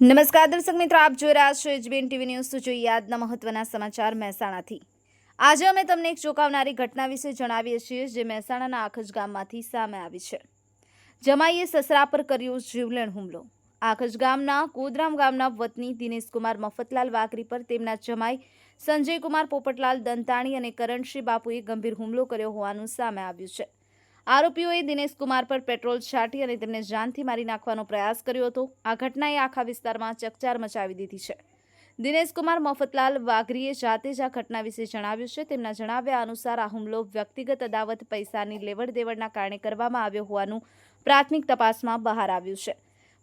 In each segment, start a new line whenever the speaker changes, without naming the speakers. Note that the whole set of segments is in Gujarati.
નમસ્કાર દર્શક મિત્રો, આપ જોઈ રહ્યા છો એચબીએન ટીવી ન્યૂઝ. તો જોઈએ આજના મહત્વના સમાચાર મહેસાણાથી. આજે અમે તમને એક ચોંકાવનારી ઘટના વિશે જણાવીએ છીએ જે મહેસાણાના આખજ ગામમાંથી સામે આવી છે. જમાઈએ સસરા પર કર્યો જીવલેણ હુમલો. આખજ ગામના કોદરામ ગામના વતની દિનેશકુમાર મફતલાલ વાકરી પર તેમના જમાઈ સંજયકુમાર પોપટલાલ દંતાણી અને કરણશ્રી બાપુએ ગંભીર હુમલો કર્યો હોવાનું સામે આવ્યું છે. આરોપીઓએ દિનેશ કુમાર પર પેટ્રોલ છાંટી અને તેમને જાનથી મારી નાખવાનો પ્રયાસ કર્યો હતો. આ ઘટનાએ આખા વિસ્તારમાં ચકચાર મચાવી દીધી છે. દિનેશ કુમાર મફતલાલ વાઘરીએ જાતે જ આ ઘટના વિશે જણાવ્યું છે. તેમના જણાવ્યા અનુસાર આ હુમલો વ્યક્તિગત અદાવત પૈસાની લેવડ દેવડના કારણે કરવામાં આવ્યો હોવાનું પ્રાથમિક તપાસમાં બહાર આવ્યું છે.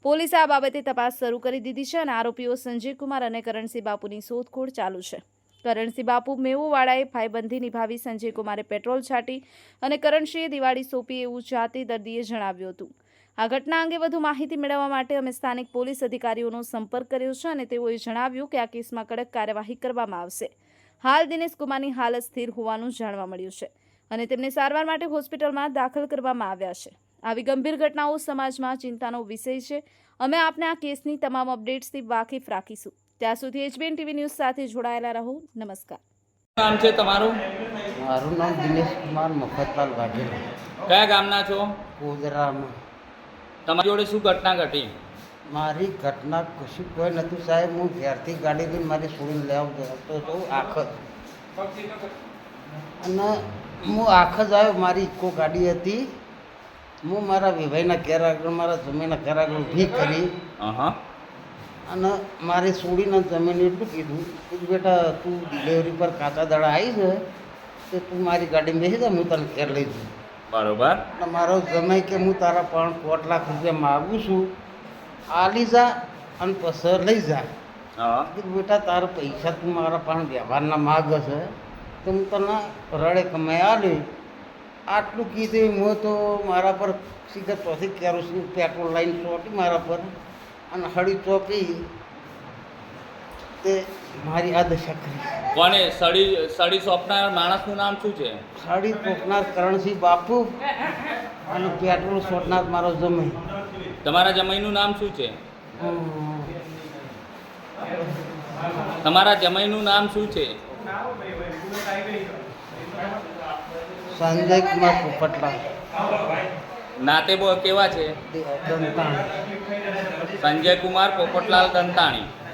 પોલીસે આ બાબતે તપાસ શરૂ કરી દીધી છે અને આરોપીઓ સંજય કુમાર અને કરણસિંહ બાપુની શોધખોળ ચાલુ છે. કરણસિંહ બાપુ, મેવુવાળાએ ભાઈબંધી નિભાવી સંજય કુમારે પેટ્રોલ છાંટી અને કરણસિંહે દિવાળી સોંપી એવું જાતે દર્દીએ જણાવ્યું હતું. આ ઘટના અંગે વધુ માહિતી મેળવવા માટે અમે સ્થાનિક પોલીસ અધિકારીઓનો સંપર્ક કર્યો છે અને તેઓએ જણાવ્યું કે આ કેસમાં કડક કાર્યવાહી કરવામાં આવશે. હાલ દિનેશ કુમારની હાલત સ્થિર હોવાનું જાણવા મળ્યું છે અને તેમને સારવાર માટે હોસ્પિટલમાં દાખલ કરવામાં આવ્યા છે. આવી ગંભીર ઘટનાઓ સમાજમાં ચિંતાનો વિષય છે. અમે આપને આ કેસની તમામ અપડેટ્સથી વાકેફ રાખીશું. ત્યાં સુધી એચબીએન ટીવી ન્યૂઝ સાથે જોડાયેલા રહો. નમસ્કાર.
નામ છે તમારું?
મારું નામ દિનેશ કુમાર મફતલાલ વાઘેલા.
કયા ગામના છો?
ગોધરામાં.
તમારી જોડે શું ઘટના ઘટી?
મારી ઘટના કશું કોઈ નહોતું સાહેબ. હું ઘેરથી ગાડી લઈને મારી છોડીને લેવા જતો હતો આખ અને હું આખ જ આવ્યો. મારી ઇકો ગાડી હતી. હું મારા વિભાઈના ઘેર આગળ મારા જમીનના ઘેર આગળ ઊભી કરી.
હા
અને મારે છોડીને જમીને એટલું કીધું કે બેટા તું ડિલિવરી પર કાચા દાડા આવી છે તો તું મારી ગાડી બેસી જા હું તને ઘેર લઈ જઉં
બરોબર.
અને મારો જમાઈ કે હું તારા પણ કોટ લાખ રૂપિયા માગું છું આ લઈ જા અને પછી લઈ જા.
હા.
બેટા તારા પૈસા તું મારા પણ વ્યવહારના માગ છે તો હું તને રડે કમાઈ આલી. આટલું કીધું હું તો મારા પર સીધા ચોથી કેરોસીન પેટ્રોલ લાઈન ચોટી મારા પર. અને હળી ટોપી તે મારી આ દશા કરી.
કોને? સડી સડી સોંપનાર માણસનું નામ શું છે?
સડી ચોકનાર કરણસિંહ બાપુ અને પેટ્રોલ છોડનાર મારો જમાઈ.
તમારા જમાઈનું નામ શું છે? તમારા જમાઈનું નામ શું છે?
સંજય કુમાર પોપટલાલ.
નાતે કેવા છે? સંજય કુમાર પોપટલાલ દંતાણી.